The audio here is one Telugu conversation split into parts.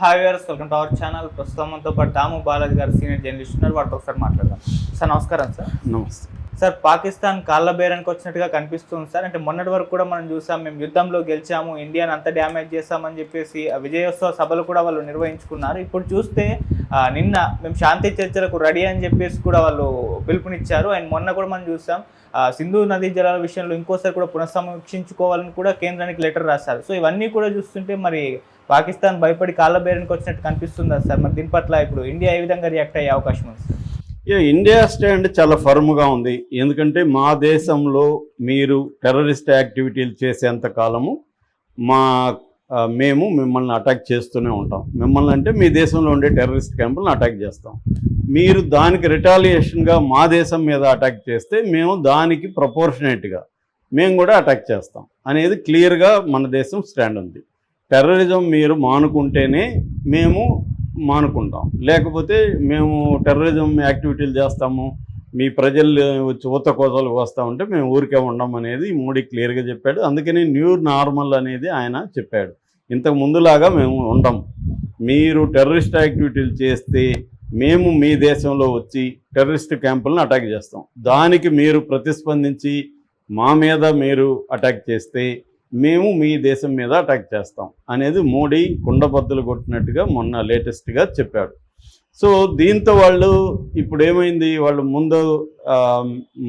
Hi viewers welcome to our channel ప్రస్తుతం మనతో పాటు దాము బాలాజీ గారు సీనియర్ జర్నలిస్ట్ ఉన్నారు. వాటితో ఒకసారి మాట్లాడదాం. సార్ నమస్కారం సార్. నమస్తే. సార్ పాకిస్తాన్ కాళ్ళ బేరానికి వచ్చినట్టుగా కనిపిస్తుంది సార్. అంటే మొన్నటి వరకు కూడా మనం చూసాం మేము యుద్ధంలో గెలిచాము ఇండియాని అంత డ్యామేజ్ చేస్తామని చెప్పేసి విజయోత్సవ సభలు కూడా వాళ్ళు నిర్వహించుకున్నారు. ఇప్పుడు చూస్తే నిన్న మేము శాంతి చర్చలకు రెడీ అని చెప్పేసి కూడా వాళ్ళు పిలుపునిచ్చారు. అండ్ మొన్న కూడా మనం చూసాం సింధు నదీ జలాల విషయంలో ఇంకోసారి కూడా పునఃసమీక్షించుకోవాలని కూడా కేంద్రానికి లెటర్ రాశారు. సో ఇవన్నీ కూడా చూస్తుంటే మరి పాకిస్తాన్ భయపడి కాళ్ళ బేరానికి వచ్చినట్టు కనిపిస్తుందా సార్. మరి దీని పట్ల ఇప్పుడు ఇండియా ఏ విధంగా రియాక్ట్ అయ్యే అవకాశం ఉంది సార్? ఇండియా స్టాండ్ చాలా ఫర్మ్గా ఉంది. ఎందుకంటే మా దేశంలో మీరు టెర్రరిస్ట్ యాక్టివిటీలు చేసేంత కాలము మా మేము మిమ్మల్ని అటాక్ చేస్తూనే ఉంటాం. మిమ్మల్ని అంటే మీ దేశంలో ఉండే టెర్రరిస్ట్ క్యాంపులను అటాక్ చేస్తాం. మీరు దానికి రిటాలియేషన్గా మా దేశం మీద అటాక్ చేస్తే మేము దానికి ప్రపోర్షనేట్గా మేము కూడా అటాక్ చేస్తాం. అనేది క్లియర్గా మన దేశం స్టాండ్ ఉంది. టెర్రరిజం మీరు మానుకుంటేనే మేము మానుకుంటాం. లేకపోతే మేము టెర్రరిజం యాక్టివిటీలు చేస్తాము. మీ ప్రజలు వచ్చి ఊత కోతలు వస్తూ ఉంటే మేము ఊరికే ఉండం అనేది మోడీ క్లియర్గా చెప్పాడు. అందుకని న్యూ నార్మల్ అనేది ఆయన చెప్పాడు. ఇంతకు ముందులాగా మేము ఉండం. మీరు టెర్రరిస్ట్ యాక్టివిటీలు చేస్తే మేము మీ దేశంలో వచ్చి టెర్రరిస్ట్ క్యాంపులను అటాక్ చేస్తాం. దానికి మీరు ప్రతిస్పందించి మా మీద మీరు అటాక్ చేస్తే మేము మీ దేశం మీద అటాక్ చేస్తాం అనేది మోడీ కుండబద్దలు కొట్టినట్టుగా మొన్న లేటెస్ట్గా చెప్పాడు. సో దీంతో వాళ్ళు ఇప్పుడు ఏమైంది వాళ్ళు ముందు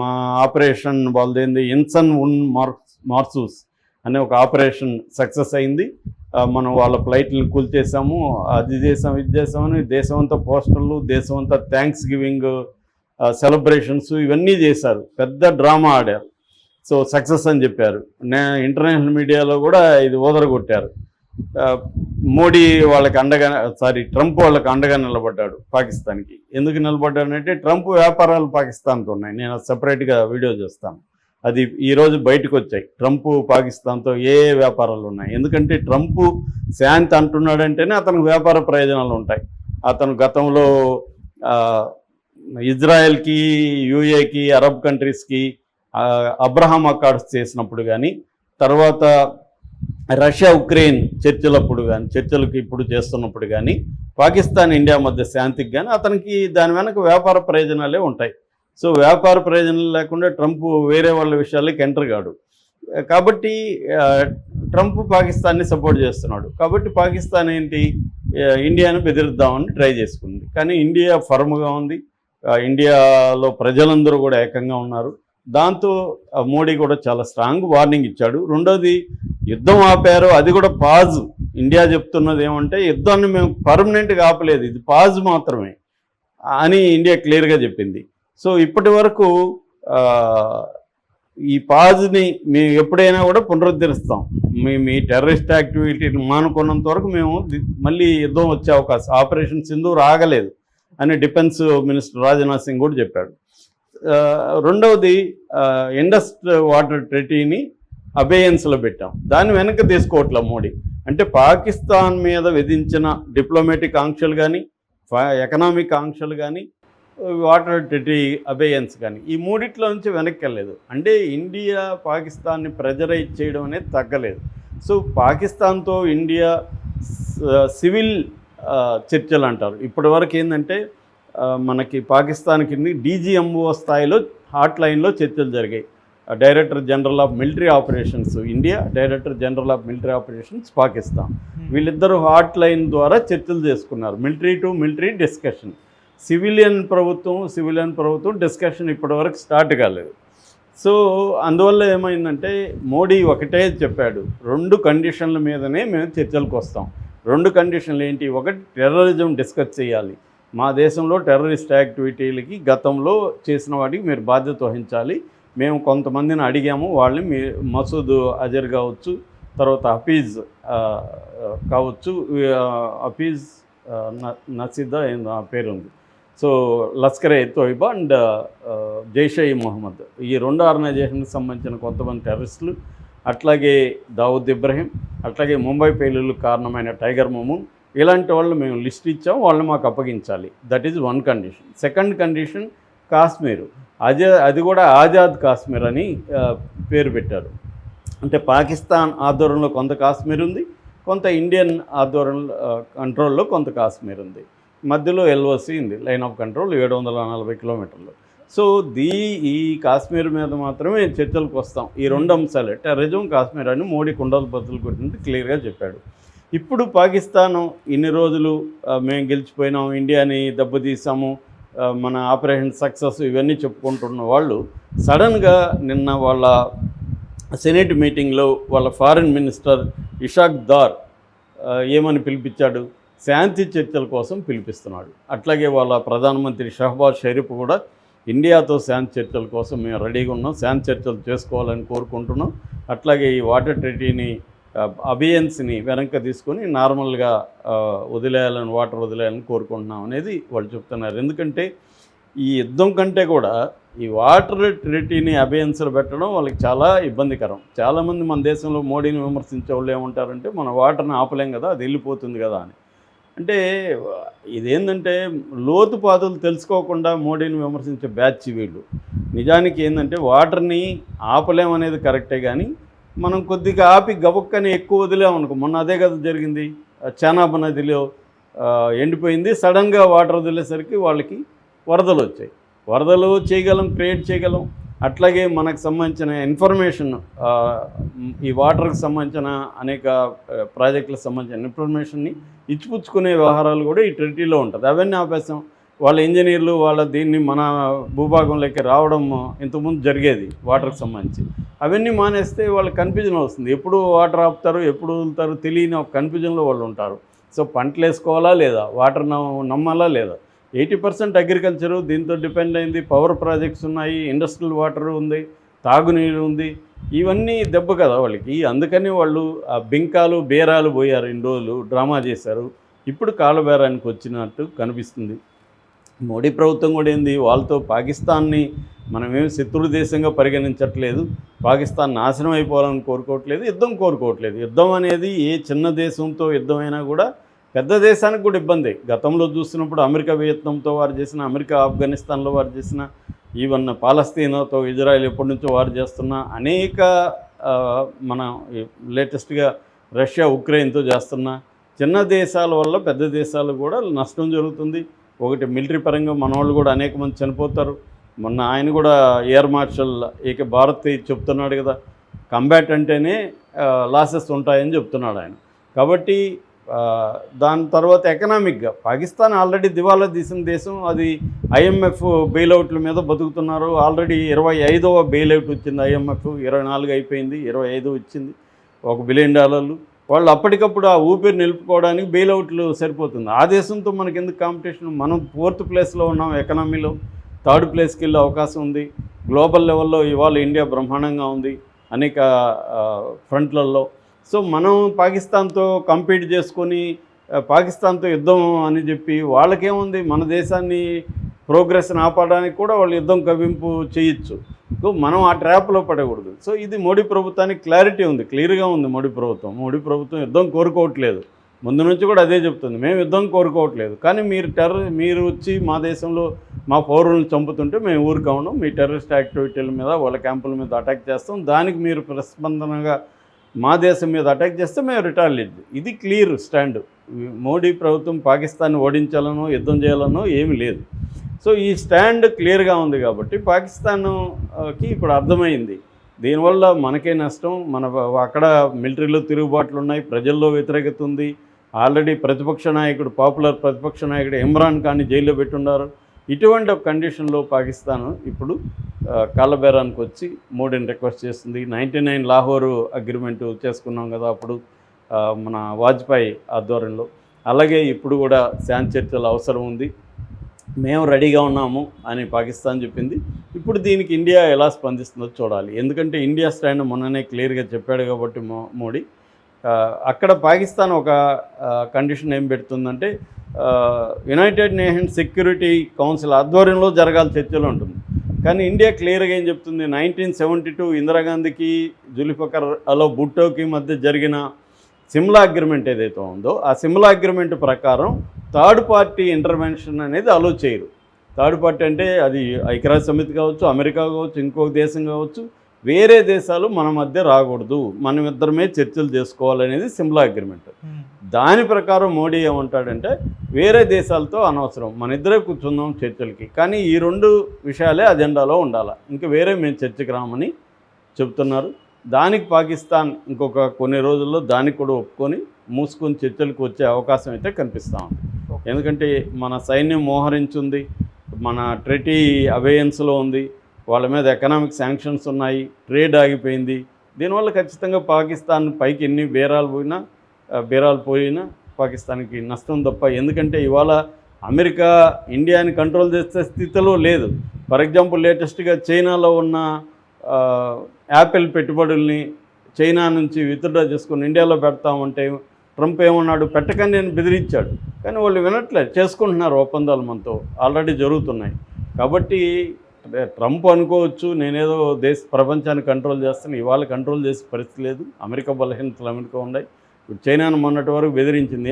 మా ఆపరేషన్ వాళ్ళదేంది? ఇన్సన్ ఉన్ మార్సూస్ అనే ఒక ఆపరేషన్ సక్సెస్ అయింది. మనం వాళ్ళ ఫ్లైట్లను కూల్చేసాము అది చేసాం ఇది చేసామని దేశం అంతా పోస్టర్లు దేశం అంతా థ్యాంక్స్ గివింగ్ సెలబ్రేషన్స్ ఇవన్నీ చేశారు. పెద్ద డ్రామా ఆడారు. సో సక్సెస్ అని చెప్పారు. నే ఇంటర్నేషనల్ మీడియాలో కూడా ఇది ఓదరగొట్టారు మోడీ వాళ్ళకి అండగా సారీ ట్రంప్ వాళ్ళకి అండగా నిలబడ్డాడు పాకిస్తాన్కి. ఎందుకు నిలబడ్డాడంటే ట్రంప్ వ్యాపారాలు పాకిస్తాన్తో ఉన్నాయి. నేను సపరేట్గా వీడియో చేస్తాను. అది ఈరోజు బయటకు వచ్చాయి. ట్రంప్ పాకిస్తాన్తో ఏ వ్యాపారాలు ఉన్నాయి? ఎందుకంటే ట్రంప్ శాంతి అంటున్నాడంటేనే అతనికి వ్యాపార ప్రయోజనాలు ఉంటాయి. అతను గతంలో ఇజ్రాయెల్కి యూఏకి అరబ్ కంట్రీస్కి అబ్రహాం అకార్డ్స్ చేసినప్పుడు కానీ తర్వాత రష్యా ఉక్రెయిన్ చర్చలప్పుడు కానీ చర్చలకు ఇప్పుడు చేస్తున్నప్పుడు కానీ పాకిస్తాన్ ఇండియా మధ్య శాంతికి కానీ అతనికి దాని వెనక వ్యాపార ప్రయోజనాలే ఉంటాయి. సో వ్యాపార ప్రయోజనాలు లేకుండా ట్రంప్ వేరే వాళ్ళ విషయాలకి ఎంటర్ కాడు. కాబట్టి ట్రంప్ పాకిస్తాన్ని సపోర్ట్ చేస్తున్నాడు. కాబట్టి పాకిస్తాన్ ఏంటి ఇండియాను బెదిరిద్దామని ట్రై చేసుకుంది. కానీ ఇండియా ఫర్మ్గా ఉంది. ఇండియాలో ప్రజలందరూ కూడా ఏకంగా ఉన్నారు. దాంతో మోడీ కూడా చాలా స్ట్రాంగ్ వార్నింగ్ ఇచ్చాడు. రెండోది యుద్ధం ఆపారు. అది కూడా పాజ్. ఇండియా చెప్తున్నది ఏమంటే యుద్ధాన్ని మేము పర్మనెంట్గా ఆపలేదు. ఇది పాజ్ మాత్రమే అని ఇండియా క్లియర్గా చెప్పింది. సో ఇప్పటి వరకు ఈ పాజ్ని మేము ఎప్పుడైనా కూడా పునరుద్ధరిస్తాం. మీ మీ టెర్రరిస్ట్ యాక్టివిటీని మానుకున్నంత వరకు మేము మళ్ళీ యుద్ధం వచ్చే అవకాశం ఆపరేషన్ సింధు రాగలేదు అని డిఫెన్స్ మినిస్టర్ రాజ్నాథ్ సింగ్ కూడా చెప్పాడు. రెండవది ఇండస్ వాటర్ ట్రెటీని అబేయన్స్లో పెట్టాం. దాన్ని వెనక్కి తీసుకోవట్లే మోడీ. అంటే పాకిస్తాన్ మీద విధించిన డిప్లొమాటిక్ ఆంక్షలు కానీ ఎకనామిక్ ఆంక్షలు కానీ వాటర్ ట్రెటీ అబేయన్స్ కానీ ఈ మూడిట్లో నుంచి వెనక్కి వెళ్ళలేదు అంటే ఇండియా పాకిస్తాన్ని ప్రెజరైజ్ చేయడం అనేది తగ్గలేదు. సో పాకిస్తాన్తో ఇండియా సివిల్ చర్చలు అంటారు. ఇప్పటివరకు ఏంటంటే మనకి పాకిస్తాన్ కింద డీజీఎంఓ స్థాయిలో హాట్ లైన్లో చర్చలు జరిగాయి. Director general of military operations India director general of military operations Pakistan. వీళ్ళిద్దరూ హాట్ లైన్ ద్వారా చర్చలు చేసుకున్నారు. Military to military discussion. Civilian ప్రభుత్వం సివిలియన్ ప్రభుత్వం డిస్కషన్ ఇప్పటివరకు స్టార్ట్ కాలేదు. సో అందువల్ల ఏమైందంటే మోడీ ఒకటే చెప్పాడు రెండు కండిషన్ల మీదనే మేము చర్చలకు వస్తాం. రెండు కండిషన్లు ఏంటి? ఒకటి టెర్రరిజం డిస్కస్ చేయాలి. మా దేశంలో టెర్రరిస్ట్ యాక్టివిటీలకి గతంలో చేసిన వాటికి మీరు బాధ్యత వహించాలి. మేము కొంతమందిని అడిగాము వాళ్ళని మీ మసూద్ అజర్ కావచ్చు తర్వాత హఫీజ్ కావచ్చు హఫీజ్ నసీదా ఆ పేరు ఉంది సో లస్కర్ ఏ తోయిబా అండ్ జైషే మొహమ్మద్. ఈ రెండు ఆర్గనైజేషన్కి సంబంధించిన కొంతమంది టెర్రరిస్టులు అట్లాగే దావుద్ ఇబ్రహీం అట్లాగే ముంబై పేలుళ్ళకు కారణమైన టైగర్ మమూన్ ఇలాంటి వాళ్ళు మేము లిస్ట్ ఇచ్చాం వాళ్ళని మాకు అప్పగించాలి. That is one condition second condition Kashmir. Adha అది కూడా ఆజాద్ కాశ్మీర్ అని పేరు పెట్టారు. అంటే పాకిస్తాన్ ఆధ్వర్యంలో కొంత కాశ్మీర్ ఉంది కొంత ఇండియన్ ఆధ్వర్యంలో కంట్రోల్లో కొంత కాశ్మీర్ ఉంది. మధ్యలో ఎల్ఓసి ఉంది లైన్ ఆఫ్ కంట్రోల్ ఏడు వందల నలభై కిలోమీటర్లు. సో దీ ఈ కాశ్మీర్ మీద మాత్రమే చర్చలకు వస్తాం. ఈ రెండు అంశాలే. టెర్రరిజం కాశ్మీర్ అని మోడీ కుండల బద్దలు గురించి క్లియర్గా చెప్పాడు. ఇప్పుడు పాకిస్తాన్ ఇన్ని రోజులు మేము గెలిచిపోయినాం ఇండియాని దెబ్బతీసాము మన ఆపరేషన్ సక్సెస్ ఇవన్నీ చెప్పుకుంటున్న వాళ్ళు సడన్గా నిన్న వాళ్ళ సెనేట్ మీటింగ్లో వాళ్ళ ఫారిన్ మినిస్టర్ ఇషాక్ దార్ ఏమని పిలిపించాడు? శాంతి చర్చల కోసం పిలిపిస్తున్నాడు. అట్లాగే వాళ్ళ ప్రధానమంత్రి షహబాజ్ షరీఫ్ కూడా ఇండియాతో శాంతి చర్చల కోసం మేము రెడీగా ఉన్నాం శాంతి చర్చలు చేసుకోవాలని కోరుకుంటున్నాం. అట్లాగే ఈ వాటర్ ట్రీటీని అబియన్స్ని వెనక్కి తీసుకొని నార్మల్గా వదిలేయాలని వాటర్ వదిలేయాలని కోరుకుంటున్నాం అనేది వాళ్ళు చెప్తున్నారు. ఎందుకంటే ఈ యుద్ధం కంటే కూడా ఈ వాటర్ ట్రిటీని అబియన్స్లో పెట్టడం వాళ్ళకి చాలా ఇబ్బందికరం. చాలామంది మన దేశంలో మోడీని విమర్శించే వాళ్ళు ఏమంటారంటే మన వాటర్ని ఆపలేం కదా అది వెళ్ళిపోతుంది కదా అని. అంటే ఇదేంటంటే లోతుపాతులు తెలుసుకోకుండా మోడీని విమర్శించే బ్యాచ్ వీళ్ళు. నిజానికి ఏంటంటే వాటర్ని ఆపలేమనేది కరెక్టే కానీ మనం కొద్దిగా ఆపి గబుక్కని ఎక్కువ వదిలేమనుకో మొన్న అదే కదా జరిగింది. చానాబ నదిలో ఎండిపోయింది. సడన్గా వాటర్ వదిలేసరికి వాళ్ళకి వరదలు వచ్చాయి. వరదలు చేయగలం క్రియేట్ చేయగలం. అట్లాగే మనకు సంబంధించిన ఇన్ఫర్మేషన్ ఈ వాటర్కి సంబంధించిన అనేక ప్రాజెక్టులకు సంబంధించిన ఇన్ఫర్మేషన్ని ఇచ్చిపుచ్చుకునే వ్యవహారాలు కూడా ఈ ట్రిటీలో ఉంటుంది అవన్నీ ఆపేసాం. వాళ్ళ ఇంజనీర్లు వాళ్ళ దీన్ని మన భూభాగంలోకి రావడం ఇంతకుముందు జరిగేది వాటర్కి సంబంధించి. అవన్నీ మానేస్తే వాళ్ళకి కన్ఫ్యూజన్ వస్తుంది. ఎప్పుడు వాటర్ ఆపుతారు ఎప్పుడు వదులుతారు తెలియని ఒక కన్ఫ్యూజన్లో వాళ్ళు ఉంటారు. సో పంటలు వేసుకోవాలా లేదా? వాటర్ నమ్మాలా లేదా? ఎయిటీ పర్సెంట్ అగ్రికల్చరు దీంతో డిపెండ్ అయింది. పవర్ ప్రాజెక్ట్స్ ఉన్నాయి ఇండస్ట్రియల్ వాటర్ ఉంది తాగునీరు ఉంది. ఇవన్నీ దెబ్బ కదా వాళ్ళకి. అందుకని వాళ్ళు ఆ బింకాలు బేరాలు పోయారు ఇన్ని రోజులు డ్రామా చేశారు. ఇప్పుడు కాలబేరానికి వచ్చినట్టు కనిపిస్తుంది. మోడీ ప్రభుత్వం కూడా ఏంది? వాళ్ళతో పాకిస్తాన్ని మనమేమి శత్రు దేశంగా పరిగణించట్లేదు. పాకిస్తాన్ నాశనం అయిపోవాలని కోరుకోవట్లేదు యుద్ధం కోరుకోవట్లేదు. యుద్ధం అనేది ఏ చిన్న దేశంతో యుద్ధమైనా కూడా పెద్ద దేశానికి కూడా ఇబ్బంది. గతంలో చూసినప్పుడు అమెరికా వియత్నంతో వారు చేసిన అమెరికా ఆఫ్ఘనిస్తాన్లో వారు చేసిన ఈవెన్ పాలస్తీనాతో ఇజ్రాయెల్ ఎప్పటి నుంచో వారు చేస్తున్న అనేక మన లేటెస్ట్గా రష్యా ఉక్రెయిన్తో చేస్తున్న చిన్న దేశాల వల్ల పెద్ద దేశాలు కూడా నష్టం జరుగుతుంది. ఒకటి మిలిటరీ పరంగా మన వాళ్ళు కూడా అనేక మంది చనిపోతారు. మొన్న ఆయన కూడా ఎయిర్ మార్షల్ ఇక భారత్ చెప్తున్నాడు కదా కంబాట్ అంటేనే లాసెస్ ఉంటాయని చెప్తున్నాడు ఆయన. కాబట్టి దాని తర్వాత ఎకనామిక్గా పాకిస్తాన్ ఆల్రెడీ దివాలా తీసిన దేశం అది ఐఎంఎఫ్ బెయిలౌట్ల మీద బతుకుతున్నారు. ఆల్రెడీ ఇరవై ఐదవ బెయిలౌట్ వచ్చింది ఐఎంఎఫ్ ఇరవై నాలుగు అయిపోయింది ఇరవై ఐదు వచ్చింది. ఒక బిలియన్ డాలర్లు వాళ్ళు అప్పటికప్పుడు ఆ ఊపిరి నిలుపుకోవడానికి బెయిల్అవుట్లు సరిపోతుంది. ఆ దేశంతో మనకి ఎందుకు కాంపిటీషన్ మనం ఫోర్త్ ప్లేస్లో ఉన్నాం ఎకనామీలో థర్డ్ ప్లేస్కి వెళ్ళే అవకాశం ఉంది. గ్లోబల్ లెవెల్లో ఇవాళ ఇండియా బ్రహ్మాండంగా ఉంది. అనేక ఫ్రంట్లలో సో మనం పాకిస్తాన్తో కంపీట్ చేసుకొని పాకిస్తాన్తో యుద్ధం అని చెప్పి వాళ్ళకేముంది? మన దేశాన్ని ప్రోగ్రెస్ని ఆపడానికి కూడా వాళ్ళు యుద్ధం కవింపు చేయొచ్చు. సో మనం ఆ ట్రాప్లో పడకూడదు. సో ఇది మోడీ ప్రభుత్వానికి క్లారిటీ ఉంది. క్లియర్గా ఉంది మోడీ ప్రభుత్వం. మోడీ ప్రభుత్వం యుద్ధం కోరుకోవట్లేదు. ముందు నుంచి కూడా అదే చెప్తుంది. మేము యుద్ధం కోరుకోవట్లేదు. కానీ మీరు టెర్ర మీరు వచ్చి మా దేశంలో మా పౌరులను చంపుతుంటే మేము ఊరుకోవడం మీ టెర్రరిస్ట్ యాక్టివిటీల మీద వాళ్ళ క్యాంపుల మీద అటాక్ చేస్తాం. దానికి మీరు ప్రస్పందనగా మా దేశం మీద అటాక్ చేస్తే మేము రిటాలియేట్ ఇది క్లియర్ స్టాండ్. మోడీ ప్రభుత్వం పాకిస్తాన్ ఓడించాలనో యుద్ధం చేయాలనో ఏమీ లేదు. సో ఈ స్టాండ్ క్లియర్గా ఉంది కాబట్టి పాకిస్తాన్కి ఇప్పుడు అర్థమైంది. దీనివల్ల మనకే నష్టం. మన అక్కడ మిలిటరీలో తిరుగుబాట్లు ఉన్నాయి ప్రజల్లో వ్యతిరేకత ఉంది. ఆల్రెడీ ప్రతిపక్ష నాయకుడు పాపులర్ ప్రతిపక్ష నాయకుడు ఇమ్రాన్ ఖాన్ని జైల్లో పెట్టున్నారు ఇటువంటి ఒక కండిషన్లో పాకిస్తాన్ ఇప్పుడు ఆ, కాళ్ళబేరానికి వచ్చి మోడీని రిక్వెస్ట్ చేస్తుంది. నైంటీ నైన్ లాహోరు అగ్రిమెంట్ చేసుకున్నాం కదా అప్పుడు మన వాజ్పేయి ఆధ్వర్యంలో. అలాగే ఇప్పుడు కూడా శాంతి చర్చలు అవసరం ఉంది. మేము రెడీగా ఉన్నాము అని పాకిస్తాన్ చెప్పింది. ఇప్పుడు దీనికి ఇండియా ఎలా స్పందిస్తుందో చూడాలి. ఎందుకంటే ఇండియా స్టాండ్ మొన్ననే క్లియర్గా చెప్పాడు కాబట్టి మో మోడీ. అక్కడ పాకిస్తాన్ ఒక కండిషన్ ఏం పెడుతుందంటే యునైటెడ్ నేషన్స్ సెక్యూరిటీ కౌన్సిల్ ఆధ్వర్యంలో జరగాలి చర్చలు ఉంటుంది. కానీ ఇండియా క్లియర్గా ఏం చెప్తుంది? నైన్టీన్ సెవెంటీ టూ ఇందిరాగాంధీకి జులిఫకర్ అలో భుట్టోకి మధ్య జరిగిన సిమ్లా అగ్రిమెంట్ ఏదైతే ఉందో ఆ సిమ్లా అగ్రిమెంట్ ప్రకారం థర్డ్ పార్టీ ఇంటర్వెన్షన్ అనేది అలో చేయరు. థర్డ్ పార్టీ అంటే అది ఐక్యరాజ్య సమితి కావచ్చు అమెరికా కావచ్చు ఇంకొక దేశం కావచ్చు వేరే దేశాలు మన మధ్య రాకూడదు. మనం ఇద్దరమే చర్చలు చేసుకోవాలనేది సిమ్లా అగ్రిమెంట్. దాని ప్రకారం మోడీ ఏమంటాడంటే వేరే దేశాలతో అనవసరం. మన ఇద్దరే కూర్చుందాం చర్చలకి. కానీ ఈ రెండు విషయాలే అజెండాలో ఉండాలి. ఇంకా వేరే మేము చర్చకి రామని చెప్తున్నారు. దానికి పాకిస్తాన్ ఇంకొక కొన్ని రోజుల్లో దానికి కూడా ఒప్పుకొని మూసుకొని చర్చలకు వచ్చే అవకాశం అయితే కనిపిస్తూ ఉంది. ఎందుకంటే మన సైన్యం మోహరించుంది మన ట్రెటీ అవేయన్స్లో ఉంది వాళ్ళ మీద ఎకనామిక్ శాంక్షన్స్ ఉన్నాయి ట్రేడ్ ఆగిపోయింది. దీనివల్ల ఖచ్చితంగా పాకిస్తాన్ పైకి ఎన్ని బేరాలు పోయినా బేరాలు పోయినా పాకిస్తాన్కి నష్టం తప్ప ఎందుకంటే ఇవాళ అమెరికా ఇండియాని కంట్రోల్ చేసే స్థితిలో లేదు. ఫర్ ఎగ్జాంపుల్ లేటెస్ట్గా చైనాలో ఉన్న యాపిల్ పెట్టుబడుల్ని చైనా నుంచి విత్డ్రా చేసుకుని ఇండియాలో పెడతామంటే ట్రంప్ ఏమన్నాడు? పెట్టకని నేను బెదిరించాడు. కానీ వాళ్ళు వినట్లేదు. చేసుకుంటున్నారు ఒప్పందాలు మనతో. ఆల్రెడీ జరుగుతున్నాయి. కాబట్టి ట్రంప్ అనుకోవచ్చు. నేనేదో దేశ ప్రపంచాన్ని కంట్రోల్ చేస్తాను. ఇవాళ కంట్రోల్ చేసే పరిస్థితి లేదు. అమెరికా బలహీనతలు అమెరికా ఉన్నాయి. ఇప్పుడు చైనాను మొన్నటి వరకు బెదిరించింది.